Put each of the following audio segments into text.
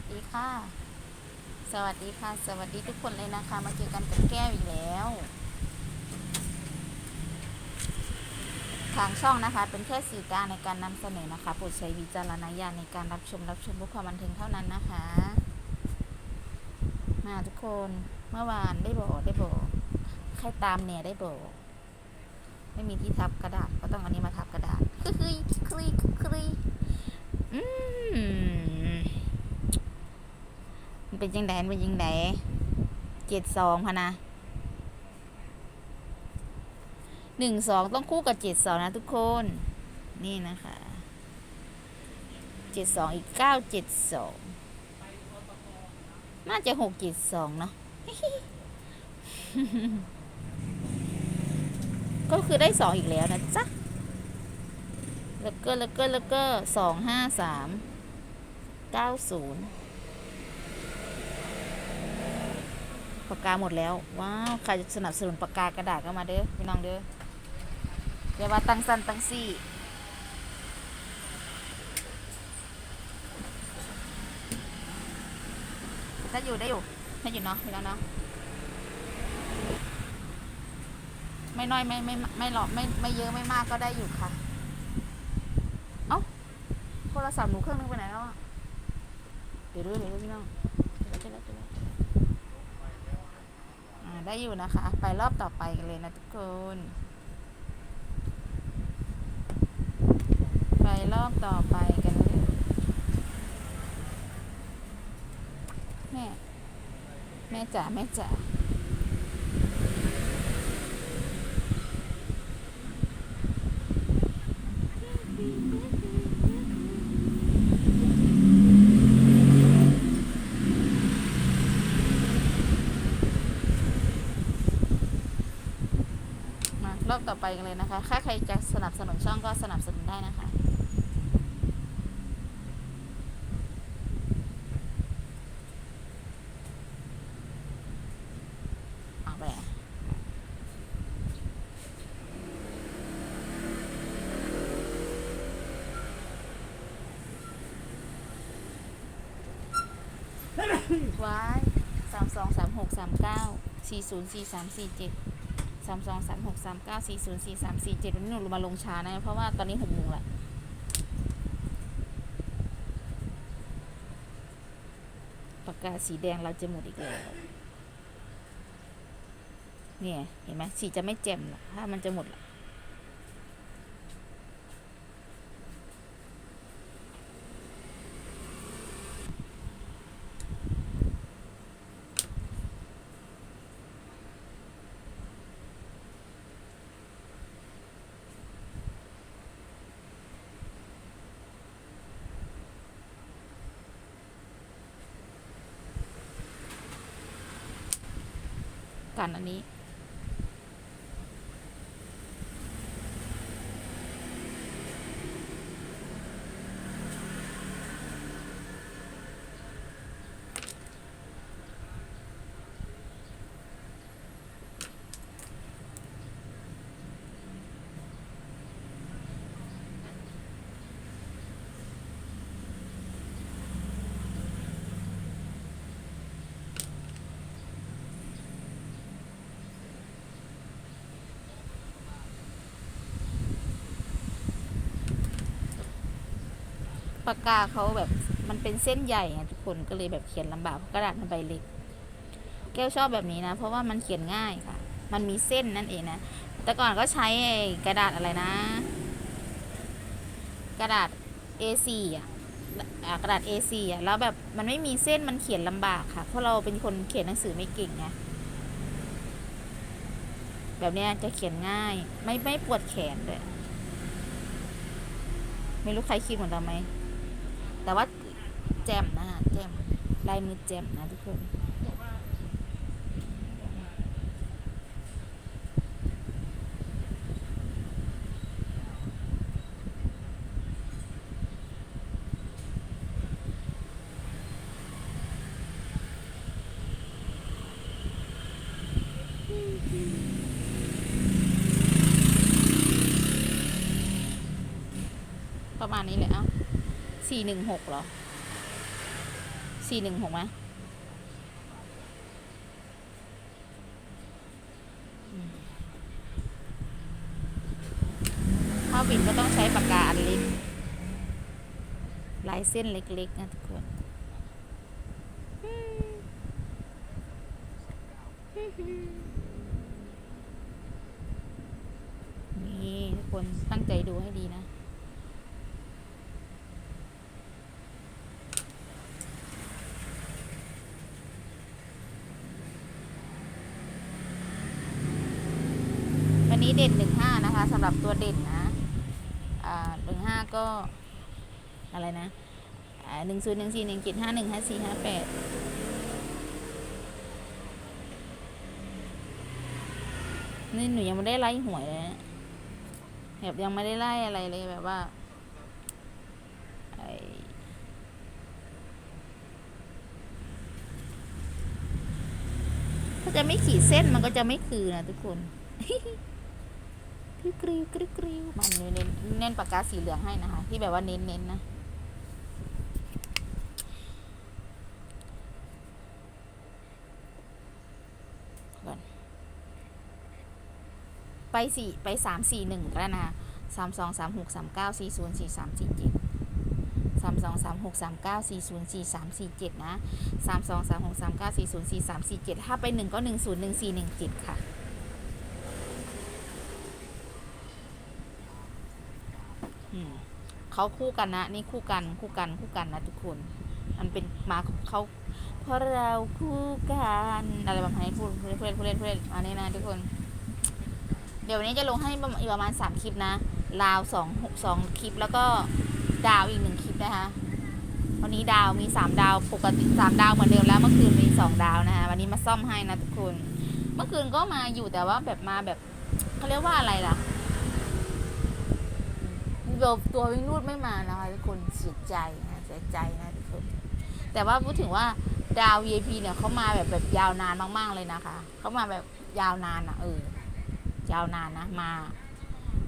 วัสดีค่ะ สวัสดีค่ะ สวัสดีทุกคนเลยนะคะ มาเจอกันกับแก้วอีกแล้ว ทางช่องนะคะ เป็นแค่สื่อกลางในการนำเสนอนะคะโปรดใช้วิจารณญาณในการรับชมรับชมเพื่อความบันเทิงเท่านั้นนะคะ มาทุกคนเมื่อวานได้บอกได้บอกใครตามเนี่ยได้บอกไม่มีที่ทับกระดาษก็ต้องอันนี้มาทับกระดาษคือคือคือคืออืม เป็นยังไงมันเป็นยังไงเจ็ดสองพะนะหนึ่งสองต้องคู่กับเจ็ดสองนะทุกคน นี่นะคะเจ็ดสองอีกเก้าเจ็ดสองน่าจะหกเจ็ดสองเนาะก็คือได้สองอีกแล้วนะจ๊ะแล้วก็แล้วก็แล้วก็สองห้าสามเก้าศูนย์ปากกาหมดแล้ว ว้าวใครจะสนับสนุนปากกากระดาษก็มาเด้อพี่น้องเด้อเดี๋ยวว่าตั้งสั้นตั้งสี่ถ้าอยู่ได้อยู่ถ้าอยู่เนาะอยู่แล้วเนาะไม่น้อยไม่ไม่ไม่หลอกไม่ไม่เยอะไม่มากก็ได้อยู่ค่ะ เอ้าโทรศัพท์หนูเครื่องนึงไปไหนแล้วอะเดี๋ยวดูเดี๋ยวดูพี่น้องเจอแล้วเจอแล้วเจอแล้วอ่า ได้อยู่นะคะ ไปรอบต่อไปกันเลยนะทุกคน ไปรอบต่อไปกันเลยแม่ แม่จ๋าแม่จ๋ามา รอบต่อไปกันเลยนะคะ ถ้าใครจะสนับสนุนช่องก็สนับสนุนได้นะคะเอาไปอะว้ายสามสองสามหกสามเก้าสี่ศูนย์สี่สามสี่เจ็ด สามสองสามหกสามเก้าสี่ศูนย์สี่สามสี่เจ็ดวันนี้หนูมาลงช้านะ เพราะว่าตอนนี้หกโมงละปากกาสีแดงเราจะหมดอีกแล้วเนี่ย เห็นไหมสีจะไม่แจ่มหรอกถ้ามันจะหมดละ กันอันนี้ ปากกาเขาแบบมันเป็นเส้นใหญ่ไงทุกคนก็เลยแบบเขียนลำบากกระดาษมันใบเล็ก แก้วชอบแบบนี้นะ เพราะว่ามันเขียนง่ายค่ะ มันมีเส้นนั่นเองนะแต่ก่อนก็ใช้กระดาษอะไรนะ กระดาษ A4 อะอะกระดาษ A4 อะแล้วแบบมันไม่มีเส้นมันเขียนลำบากค่ะ เพราะเราเป็นคนเขียนหนังสือไม่เก่งไงแบบเนี้ยจะเขียนง่าย ไม่ไม่ปวดแขนด้วย ไม่รู้ใครคิดเหมือนเราไหม แต่ว่าแจมนะแจมลายมือแจมนะทุกคนประมาณนี้เลยเอ้า สี่หนึ่งหกเหรอสี่หนึ่งหกไหมถ้าบินก็ต้องใช้ปากกาอันเล็กลายเส้นเล็กๆนะทุกคนนี่ทุกคนตั้งใจดูให้ดีนะ วั นี้เด่นหนึ่งห้านะคะสำหรับตัวเด่นนะหนึ่งห้าก็อะไรนะหนึ่งศูนย์หนึ่งสี่หนึ่งเจ็ดห้าหนึ่งห้าสี่ห้าแปดนี่หนูยังไม่ได้ไล่หวยเลยแบบยังไม่ได้ไล่อะไรเลยแบบว่าถ้าจะไม่ขีดเส้นมันก็จะไม่คือนะทุกคน กริ๊วกริ๊วกริ๊วกริ๊วมันเน้นเน้นปากกาสีเหลืองให้นะคะ ที่แบบว่าเน้นเน้นนะก่อนไปสี่ไปสามสี่หนึ่งก็ได้นะสามสองสามหกสามเก้าสี่ศูนย์สี่สามสี่เจ็ดสามสองสามหกสามเก้าสี่ศูนย์สี่สามสี่เจ็ดนะสามสองสามหกสามเก้าสี่ศูนย์สี่สามสี่เจ็ดถ้าไปหนึ่งก็หนึ่งศูนย์หนึ่งสี่หนึ่งเจ็ดค่ะ อืม เขาคู่กันนะ นี่คู่กันคู่กันคู่กันนะทุกคน มันเป็นมาเขาเพราะเราคู่กันอะไรประมาณนี้พูดพูดเล่นพูดเล่นพูดเล่นอันนี้นะทุกคน เดี๋ยววันนี้จะลงให้ประมาณประมาณสามคลิปนะลาวสองสองคลิปแล้วก็ดาวอีกหนึ่งคลิปนะคะวันนี้ดาวมีสามดาวปกติสามดาวเหมือนเดิมแล้วเมื่อคืนมีสองดาวนะคะวันนี้มาซ่อมให้นะทุกคน เมื่อคืนก็มาอยู่แต่ว่าแบบมาแบบเขาเรียกว่าอะไรล่ะ ตัววิ่งรูดไม่มานะคะทุกคนเสียใจนะเสียใจนะทุกคนแต่ว่าพูดถึงว่าดาว VIP เนี่ยเขามาแบบแบบยาวนานมากๆเลยนะคะเขามาแบบยาวนานอะเออยาวนานนะมา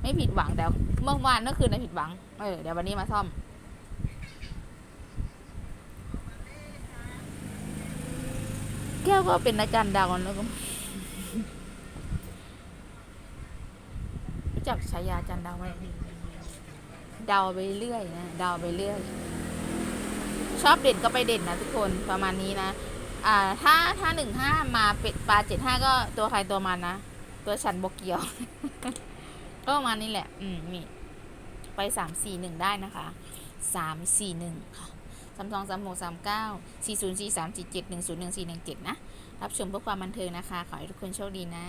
ไม่ผิดหวังแต่เมื่อวานเมื่อคืนนะผิดหวังเออเดี๋ยววันนี้มาซ่อมแก้วก็เป็นอาจารย์ดาวแล้วก็รู้จักฉายาอาจารย์ดาวไหม เดาไปเรื่อยนะเดาไปเรื่อย ชอบเด่นก็ไปเด่นนะทุกคนประมาณนี้นะ อ่า ถ้าถ้าหนึ่งห้ามาเป็ดปลาเจ็ดห้าก็ตัวใครตัวมันนะ ตัวฉันบกเกียว ก็ประมาณนี้แหละ อืมนี่ไปสามสี่หนึ่งได้นะคะสามสี่หนึ่งค่ะสามสองสามหกสามเก้าสี่ศูนย์สี่สามสี่เจ็ดหนึ่งศูนย์หนึ่งสี่หนึ่งเจ็ดนะ รับชมเพื่อความบันเทิงนะคะ ขอให้ทุกคนโชคดีนะ